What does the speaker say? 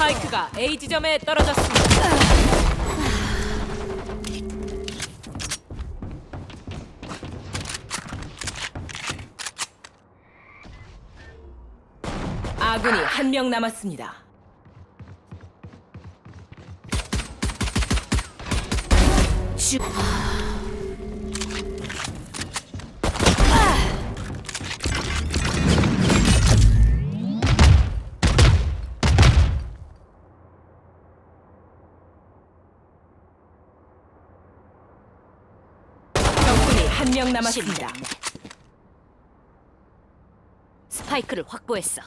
스파이크가 A 지점에 떨어졌습니다. 아군이 한 명 남았습니다. 슈. 한 명 남았습니다. 스파이크를 확보했어.